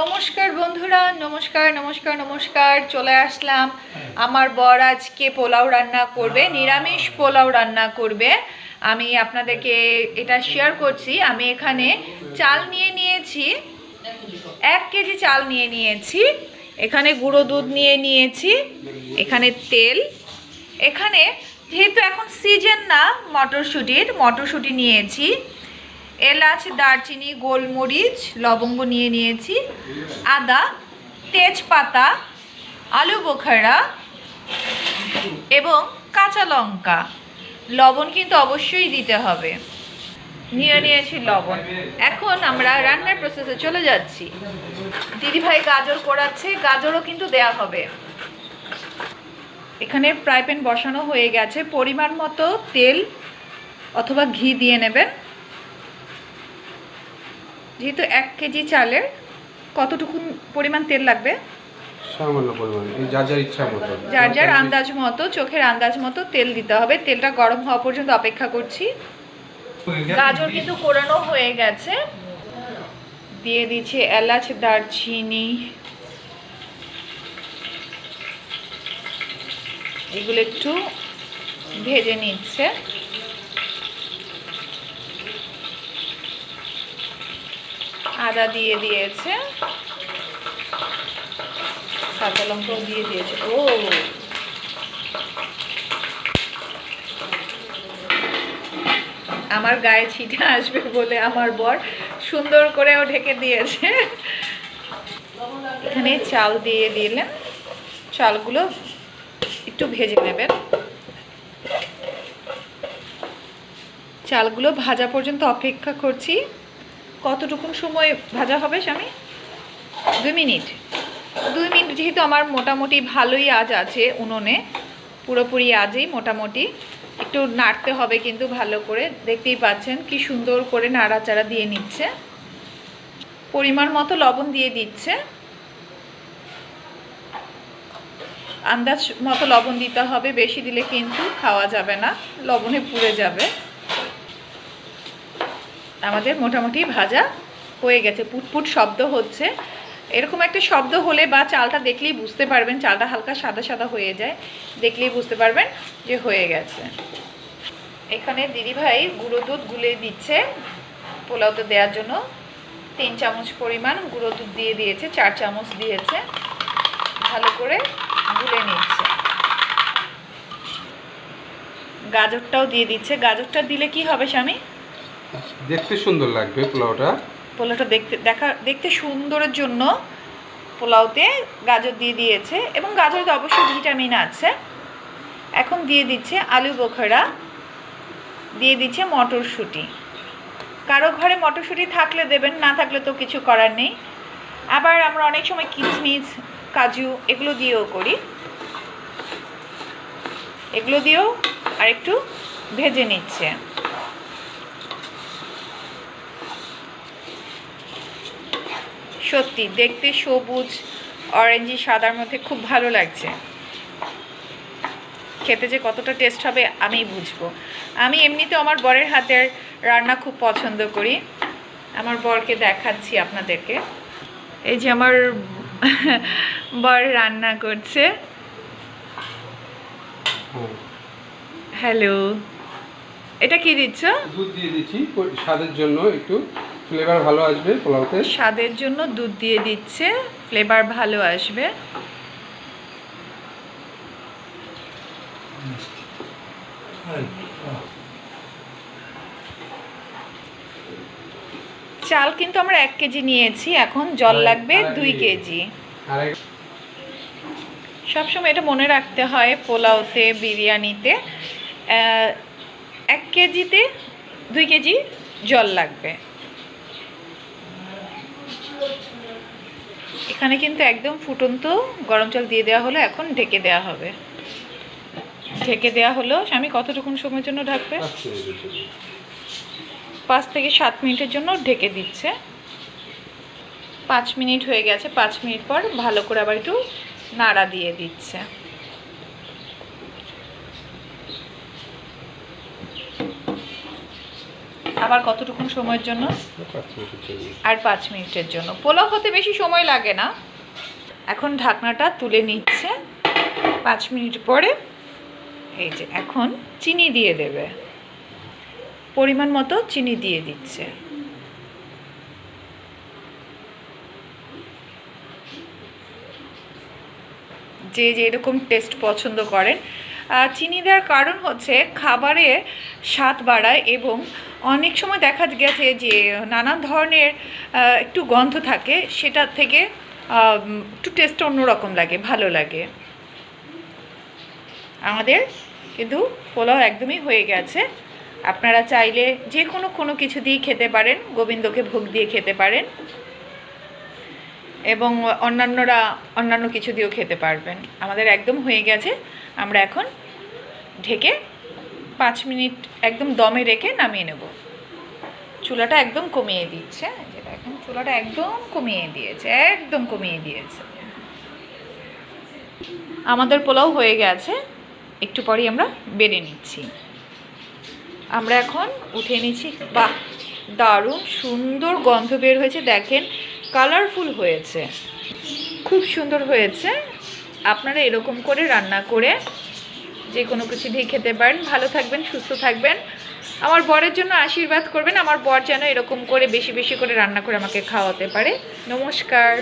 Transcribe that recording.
নমস্কার বন্ধুরা, নমস্কার নমস্কার নমস্কার, চলে আসলাম। আমার বর আজকে পোলাও রান্না করবে, নিরামিষ পোলাও রান্না করবে। আমি আপনাদেরকে এটা শেয়ার করছি। আমি এখানে চাল নিয়ে নিয়েছি, এক কেজি চাল নিয়ে নিয়েছি, এখানে গুঁড়ো দুধ নিয়ে নিয়েছি, এখানে তেল। এখানে, যেহেতু এখন সিজন না মটরশুঁটির, মটরশুঁটি নিয়েছি। এলাচ, দারচিনি, গোলমরিচ, লবঙ্গ নিয়ে নিয়েছি, আদা, তেজপাতা, আলু বোখারা এবং কাঁচা লঙ্কা। লবণ কিন্তু অবশ্যই দিতে হবে। নিয়ে নিয়েছি লবণ। এখন আমরা রান্নার প্রসেসে চলে যাচ্ছি। দিদিভাই গাজর করাচ্ছে গাজরও কিন্তু দেয়া হবে। এখানে ফ্রাই প্যান বসানো হয়ে গেছে। পরিমাণ মতো তেল অথবা ঘি দিয়ে নেবেন। যেহেতু এক কেজি চালের কতটুকু পরিমাণ তেল লাগবে? সামান্য পরিমাণে। যার যার ইচ্ছা মতো। যার যার আন্দাজ মতো চোখের আন্দাজ মতো তেল দিতে হবে। তেলটা গরম হওয়া পর্যন্ত অপেক্ষা করছি। গাজর কিন্তু কোরানো হয়ে গেছে। দিয়ে দিচ্ছি এলাচ দারচিনি। এগুলো একটু ভেজে নিচ্ছে। আদা দিয়ে দিয়েছে। কাঁচা লঙ্কাও দিয়ে দিয়েছে। ও! আমার গায়ে ছিটে আসবে বলে আমার বর সুন্দর করেও ঢেকে দিয়েছে। এখানে চাল দিয়ে দিলেন। চালগুলো একটু ভেজে নেবেন। চালগুলো ভাজা পর্যন্ত অপেক্ষা করছি। কতটুকুন সময় ভাজা হবে স্বামী? দুই মিনিট। দুই মিনিট যেহেতু আমার মোটামুটি ভালোই আজ আছে উনুনে, পুরোপুরি আজই মোটামুটি। একটু নাড়তে হবে কিন্তু ভালো করে। দেখতেই পাচ্ছেন কি সুন্দর করে নাড়াচাড়া দিয়ে নিচ্ছে। পরিমাণ মতো লবণ দিয়ে দিচ্ছে। আন্দাজ মতো লবণ দিতে হবে, বেশি দিলে কিন্তু খাওয়া যাবে না, লবণে পুড়ে যাবে। আমাদের মোটামুটি ভাজা হয়ে গেছে। পুটপুট শব্দ হচ্ছে। এরকম একটা শব্দ হলে বা চালটা দেখলেই বুঝতে পারবেন, চালটা হালকা সাদা সাদা হয়ে যায়, দেখলেই বুঝতে পারবেন যে হয়ে গেছে। এখানে দিদিভাই গুঁড়ো দুধ গুলে দিচ্ছে পোলাওতে দেওয়ার জন্য। তিন চামচ পরিমাণ গুঁড়ো দুধ দিয়ে দিয়েছে, চার চামচ দিয়েছে। ভালো করে গুলে নিচ্ছে। গাজরটাও দিয়ে দিচ্ছে। গাজরটা দিলে কি হবে স্বামী? দেখতে সুন্দর লাগবে পোলাওটা। পোলাওটা দেখতে, দেখা, দেখতে সুন্দরের জন্য পোলাওতে গাজর দিয়ে দিয়েছে এবং গাজরে তো অবশ্যই ভিটামিন আছে। এখন দিয়ে দিচ্ছে আলু বোখরা, দিয়ে দিচ্ছে মটরশুঁটি। কারও ঘরে মটরশুঁটি থাকলে দেবেন, না থাকলে তো কিছু করার নেই। আবার আমরা অনেক সময় কিচমিচ, কাজু এগুলো দিয়েও করি। এগুলো দিয়েও আর একটু ভেজে নিচ্ছে। সত্যি, দেখতে সবুজ অরেঞ্জি সাদার মধ্যে খুব ভালো লাগছে। খেতে যে কতটা টেস্ট হবে আমি বুঝব। আমি এমনিতে আমার বরের হাতের রান্না খুব পছন্দ করি। আমার বরকে দেখাচ্ছি আপনাদেরকে। এই যে আমার বর রান্না করছে। হ্যাঁ। হ্যালো এটা কি দিচ্ছ? দুধ দিয়ে দিচ্ছি স্বাদের জন্য একটু। ফ্লেভার ভালো আসবে পোলাওতে? স্বাদের জন্য দুধ দিয়ে দিচ্ছে ফ্লেভার ভালো আসবে। চাল কিন্তু আমরা এক কেজি নিয়েছি এখন জল লাগবে দুই কেজি। সবসময় এটা মনে রাখতে হয় পোলাওতে বিরিয়ানিতে এক কেজিতে দুই কেজি জল লাগবে। এখানে কিন্তু একদম ফুটন্ত গরম জল দিয়ে দেওয়া হলো এখন ঢেকে দেওয়া হবে। ঢেকে দেওয়া হলো স্বামী কতটুকুন সময়ের জন্য ঢাকবে? পাঁচ পাঁচ থেকে সাত মিনিটের জন্য ঢেকে দিচ্ছে। পাঁচ মিনিট হয়ে গেছে পাঁচ মিনিট পর ভালো করে আবার একটু নাড়া দিয়ে দিচ্ছে। আবার কতটুকুন সময়ের জন্য? আর পাঁচ মিনিটের জন্য। পোলাও হতে বেশি সময় লাগে না। এখন ঢাকনাটা তুলে নিচ্ছে। পাঁচ মিনিট পরে এই যে এখন চিনি দিয়ে দেবে। পরিমাণ মতো চিনি দিয়ে দিচ্ছে। যে যে এরকম টেস্ট পছন্দ করেন চিনি দেওয়ার কারণ হচ্ছে খাবারে স্বাদ বাড়ায় এবং অনেক সময় দেখা গেছে যে নানান ধরনের একটু গন্ধ থাকে সেটার থেকে একটু টেস্ট অন্যরকম লাগে, ভালো লাগে। আমাদের কিন্তু পোলাও একদমই হয়ে গেছে। আপনারা চাইলে যে কোনো কোনো কিছু দিয়ে খেতে পারেন, গোবিন্দকে ভোগ দিয়ে খেতে পারেন এবং অন্যান্যরা অন্যান্য কিছু দিয়েও খেতে পারবেন। আমাদের একদম হয়ে গেছে। আমরা এখন ঢেকে পাঁচ মিনিট একদম দমে রেখে নামিয়ে নেব। চুলাটা একদম কমিয়ে দিচ্ছে। যেটা এখন চুলাটা একদম কমিয়ে দিয়েছে, একদম কমিয়ে দিয়েছে। আমাদের পোলাও হয়ে গেছে। একটু পরেই আমরা বেড়ে নিচ্ছি। আমরা এখন উঠে নিচ্ছি, বাহ, দারুণ সুন্দর গন্ধ বের হয়েছে। দেখেন কালারফুল হয়েছে। খুব সুন্দর হয়েছে। আপনারা এরকম করে রান্না করে যে কোনো কিছু দিয়ে খেতে পারেন। ভালো থাকবেন, সুস্থ থাকবেন। আমার বরের জন্য আশীর্বাদ করবেন। আমার বর যেন এরকম করে বেশি বেশি করে রান্না করে আমাকে খাওয়াতে পারে। নমস্কার।